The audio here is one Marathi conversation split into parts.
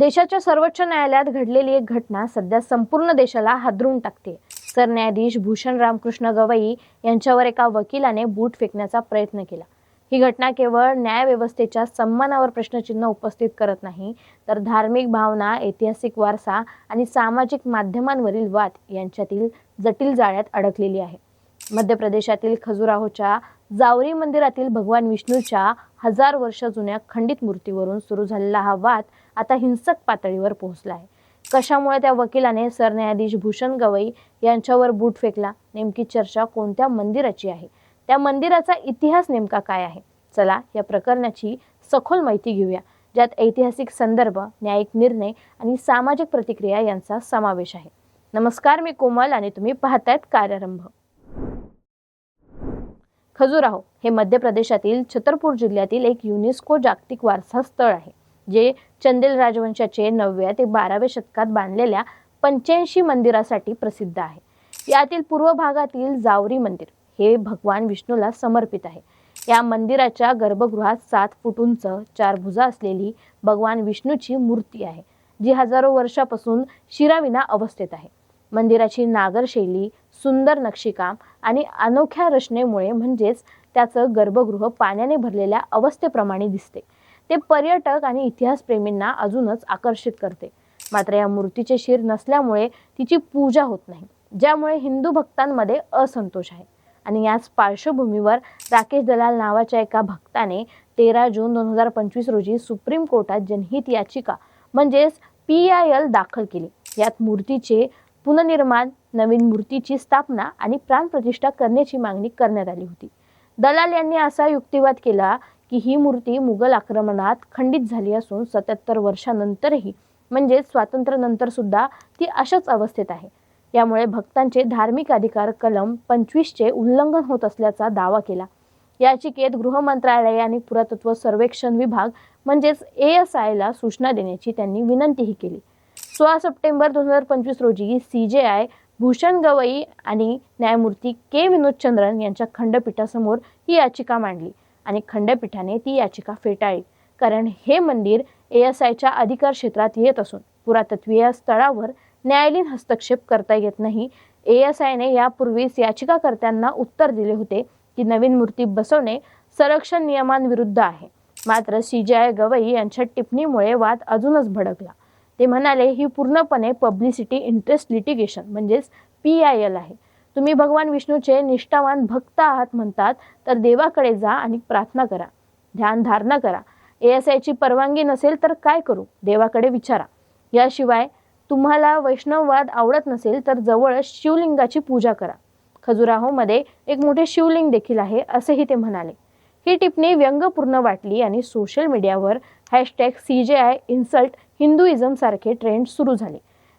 देशाच्या सर्वोच्च न्यायालयात घडलेली एक घटना सध्या संपूर्ण देशाला हादरून टाकते सरन्यायाधीश भूषण रामकृष्ण गवई यांच्यावर एका वकिलाने बूट फेकण्याचा प्रयत्न केला. ही घटना केवळ न्यायव्यवस्थेच्या सन्मानावर प्रश्नचिन्ह उपस्थित करत नाही तर धार्मिक भावना ऐतिहासिक वारसा आणि सामाजिक माध्यमांवरील वाद यांच्यातील जटिल जाळ्यात अडकलेली आहे. मध्य प्रदेशातील खजुराहोच्या जावरी मंदिरातील भगवान विष्णूच्या हजार वर्ष जुन्या खंडित मूर्तीवरून सुरू झालेला हा वाद आता हिंसक पातळीवर पोहोचला आहे कशामुळे त्या वकिलाने सरन्यायाधीश भूषण गवई यांच्यावर बूट फेकला? नेमकी चर्चा कोणत्या मंदिराची आहे? त्या मंदिराचा इतिहास नेमका काय आहे? चला या प्रकरणाची सखोल माहिती घेऊया ज्यात ऐतिहासिक संदर्भ न्यायिक निर्णय आणि सामाजिक प्रतिक्रिया यांचा समावेश आहे. नमस्कार मी कोमल आणि तुम्ही पाहतायत कार्यारंभ. खजुराहो हे मध्य प्रदेशातील छतरपूर जिल्ह्यातील एक युनेस्को जागतिक वारसा स्थळ आहे जे चंदेल राजवंशाचे नवव्या ते बाराव्या शतकात बांधलेल्या पंच्याऐंशी मंदिरासाठी प्रसिद्ध आहे. यातील पूर्व भागातील जावरी मंदिर हे भगवान विष्णूला समर्पित आहे. या मंदिराच्या गर्भगृहात सात फूट उंच चार भुजा असलेली भगवान विष्णूची मूर्ती आहे जी हजारो वर्षापासून शिराविना अवस्थेत आहे. मंदिराची नागरशैली सुंदर नक्षीकाम आणि अनोख्या रचनेमुळे म्हणजेच त्याचं गर्भगृह पाण्याने भरलेल्या अवस्थेप्रमाणे दिसते. ते पर्यटक आणि इतिहासप्रेमींना अजूनच आकर्षित करते. मात्र या मूर्तीचे शिर नसल्यामुळे तिची पूजा होत नाही ज्यामुळे हिंदू भक्तांमध्ये असंतोष आहे. आणि याच पार्श्वभूमीवर राकेश दलाल नावाच्या एका भक्ताने तेरा जून दोन हजार पंचवीस रोजी सुप्रीम कोर्टात जनहित याचिका म्हणजेच पी आय एल दाखल केली. यात मूर्तीचे पुनर्निर्माण नवीन मूर्तीची स्थापना आणि प्राणप्रतिष्ठा करण्याची मागणी करण्यात आली होती. दलाल यांनी असा युक्तिवाद केला की ही मूर्ती मुघल आक्रमणात खंडित झाली असून सत्याहत्तर वर्षानंतरही म्हणजे स्वातंत्र्यानंतर सुद्धा ती अशाच अवस्थेत आहे. यामुळे भक्तांचे धार्मिक अधिकार कलम पंचवीसचे उल्लंघन होत असल्याचा दावा केला. याचिकेत गृह मंत्रालय आणि पुरातत्व सर्वेक्षण विभाग म्हणजेच ए एस आयला सूचना देण्याची त्यांनी विनंतीही केली. सोळा सप्टेंबर दोन हजार पंचवीस रोजी C J I Bhushan Gavai आणि न्यायमूर्ती के विनोद चंद्रन यांच्या खंडपीठासमोर ही याचिका मांडली आणि खंडपीठाने ती याचिका फेटाळली. कारण हे मंदिर ए एस आयच्या अधिकार क्षेत्रात येत असून पुरातत्वीय स्थळावर न्यायालयीन हस्तक्षेप करता येत नाही. ए एस आयने यापूर्वीच याचिकाकर्त्यांना उत्तर दिले होते की नवीन मूर्ती बसवणे संरक्षण नियमांविरुद्ध आहे. मात्र सी जे आय गवई यांच्या टिप्पणीमुळे वाद अजूनच भडकला. ते म्हणाले ही पूर्णपणे पब्लिसिटी इंटरेस्ट लिटिगेशन म्हणजेच पी आय एल आहे. तुम्ही भगवान विष्णूचे निष्ठावान भक्त आहात म्हणतात तर देवाकडे जा आणि प्रार्थना करा. ध्यान धारणा करा. ए एस आयची परवानगी नसेल तर काय करू? देवाकडे विचारा. याशिवाय तुम्हाला वैष्णववाद आवडत नसेल तर जवळच शिवलिंगाची पूजा करा. खजुराहोमध्ये एक मोठे शिवलिंग देखील आहे असेही ते म्हणाले. ही टिप्पणी व्यंगपूर्ण वाटली आणि सोशल मीडियावर hashtag C J I insult हिंदुइझमसारखे trend सुरू झाले.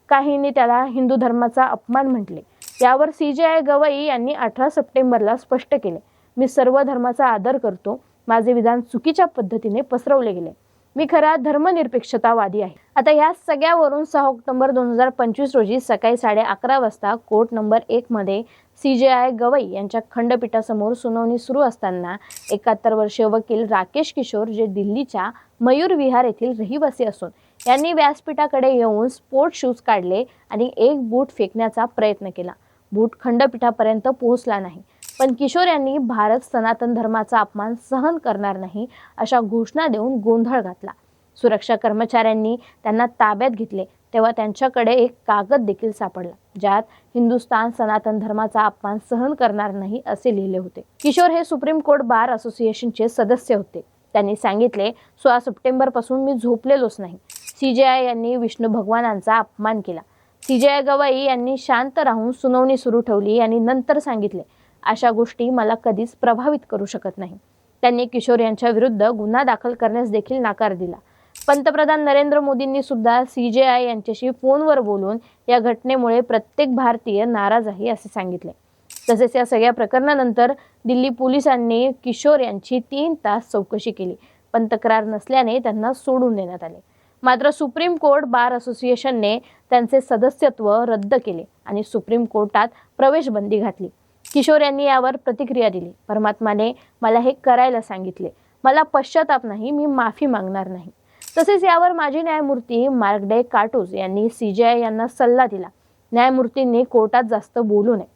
काहींनी त्याला हिंदू धर्माचा अपमान म्हटले. यावर सी जे आय गवई यांनी अठरा सप्टेंबरला स्पष्ट केले. मी सर्व धर्माचा आदर करतो. माझे विधान चुकीच्या पद्धतीने पसरवले गेले. मी खरा धर्मनिरपेक्षतावादी आहे. आता या सगळ्यावरून सहा ऑक्टोबर दोन हजार पंचवीस रोजी सकाळी साडे अकरा वाजता कोर्ट नंबर एक मध्ये सी जे आय गवई यांच्या खंडपीठासमोर सुनावणी सुरू असताना एकाहत्तर वर्षीय वकील राकेश किशोर जे दिल्लीच्या मयूर विहार येथील रहिवासी असून यांनी व्यासपीठाकडे येऊन स्पोर्ट शूज काढले आणि एक बूट फेकण्याचा प्रयत्न केला. बूट खंडपीठापर्यंत पोहोचला नाही. पण किशोर यांनी भारत सनातन धर्माचा अपमान सहन करणार नाही अशा घोषणा देऊन गोंधळ घातला. सुरक्षा कर्मचाऱ्यांनी त्यांना ताब्यात घेतले तेव्हा त्यांच्याकडे एक कागद देखील सापडला ज्यात हिंदुस्तान सनातन धर्माचा अपमान सहन करणार नाही असे लिहिले होते. किशोर हे सुप्रीम कोर्ट बार असोसिएशनचे सदस्य होते. त्यांनी सांगितले सोळा सप्टेंबरपासून मी झोपलेलोच नाही. सीजेआय यांनी विष्णू भगवानांचा अपमान केला. सीजेआय गवाई यांनी शांत राहून सुनावणी सुरू ठेवली आणि नंतर सांगितले अशा गोष्टी मला कधीच प्रभावित करू शकत नाही. त्यांनी किशोर यांच्या विरुद्ध गुन्हा दाखल करण्यास देखील नकार दिला. पंतप्रधान नरेंद्र मोदींनी सुद्धा सी जे आय यांच्याशी फोनवर बोलून या घटनेमुळे प्रत्येक भारतीय नाराज आहे असे सांगितले. तसेच या सगळ्या प्रकरणानंतर दिल्ली पोलिसांनी किशोर यांची तीन तास चौकशी केली. पण तक्रार नसल्याने त्यांना सोडून देण्यात आले. मात्र सुप्रीम कोर्ट बार असोसिएशनने त्यांचे सदस्यत्व रद्द केले आणि सुप्रीम कोर्टात प्रवेश बंदी घातली. किशोर यांनी यावर प्रतिक्रिया दिली. परमात्माने मला हे करायला सांगितले. मला पश्चाताप नाही मी माफी मागणार नाही. तसेच यावर माजी न्यायमूर्ती मार्गडे काटूस यांनी सीजीआय यांना सल्ला दिला. न्यायमूर्तींनी कोर्टात जास्त बोलू नये.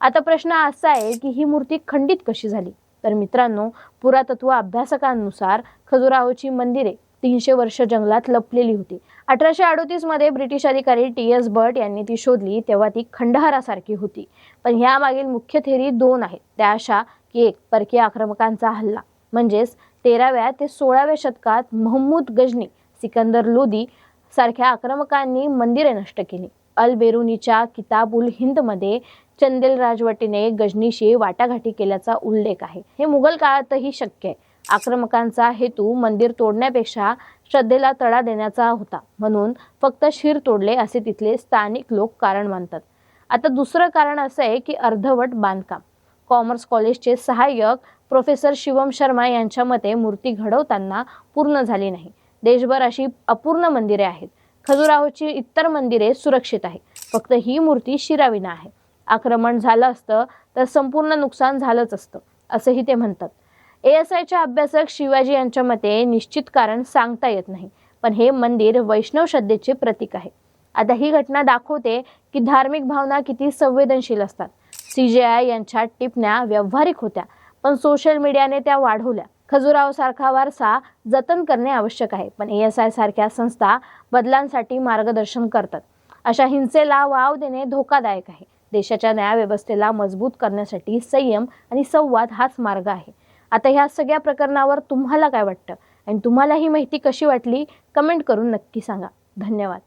आता प्रश्न असा आहे की ही मूर्ती खंडित कशी झाली? तर मित्रांनो पुरातत्व अभ्यासकांनुसार खजुराहोची मंदिरे तीनशे वर्ष जंगलात लपलेली होती. अठराशे अडोतीसमध्ये ब्रिटिश अधिकारी टी एस बर्ट यांनी ती शोधली तेव्हा ती खंडहारासारखी होती. पण ह्यामागील मुख्य थेरी दोन आहेत. त्या अशा की एक परकीय आक्रमकांचा हल्ला म्हणजेच तेराव्या ते सोळाव्या शतकात महमूद गजनी सिकंदर लोदी सारख्या आक्रमकांनी मंदिरे नष्ट केली. अल बेरुनीच्या किताब उल हिंदमध्ये चंदेल राजवटीने गजनीशी वाटाघाटी केल्याचा उल्लेख आहे. हे मुघल काळातही शक्य आहे. आक्रमकांचा हेतू मंदिर तोडण्यापेक्षा श्रद्धेला तडा देण्याचा होता. म्हणून फक्त शिर तोडले असे तिथले स्थानिक लोक कारण मानतात. आता दुसरं कारण असं आहे की अर्धवट बांधकाम. कॉमर्स कॉलेजचे सहाय्यक प्रोफेसर शिवम शर्मा यांच्या मते मूर्ती घडवताना पूर्ण झाली नाही. देशभर अशी अपूर्ण मंदिरे आहेत. खजुराहोची इतर मंदिरे सुरक्षित आहे फक्त ही मूर्ती शिराविना आहे. आक्रमण झालं असतं तर संपूर्ण नुकसान झालंच असतं असंही ते म्हणतात. ए एस आयच्या अभ्यासक शिवाजी यांच्या मते निश्चित कारण सांगता येत नाही. पण हे मंदिर वैष्णव श्रद्धेचे प्रतीक आहे. आता ही घटना दाखवते की धार्मिक भावना किती संवेदनशील असतात. सी जे आय यांच्या टिपण्या व्यावहारिक होत्या पण सोशल मीडियाने त्या वाढवल्या. खजुराव सारखा वारसा जतन करणे आवश्यक आहे पण ए एस आय सारख्या संस्था बदलांसाठी मार्गदर्शन करतात. अशा हिंसेला वाव देणे धोकादायक आहे. देशाच्या न्यायव्यवस्थेला मजबूत करण्यासाठी संयम आणि संवाद हाच मार्ग आहे. आता ह्या सगळ्या प्रकरणावर तुम्हाला काय वाटतं? आणि तुम्हाला ही माहिती कशी वाटली? कमेंट करून नक्की सांगा. धन्यवाद.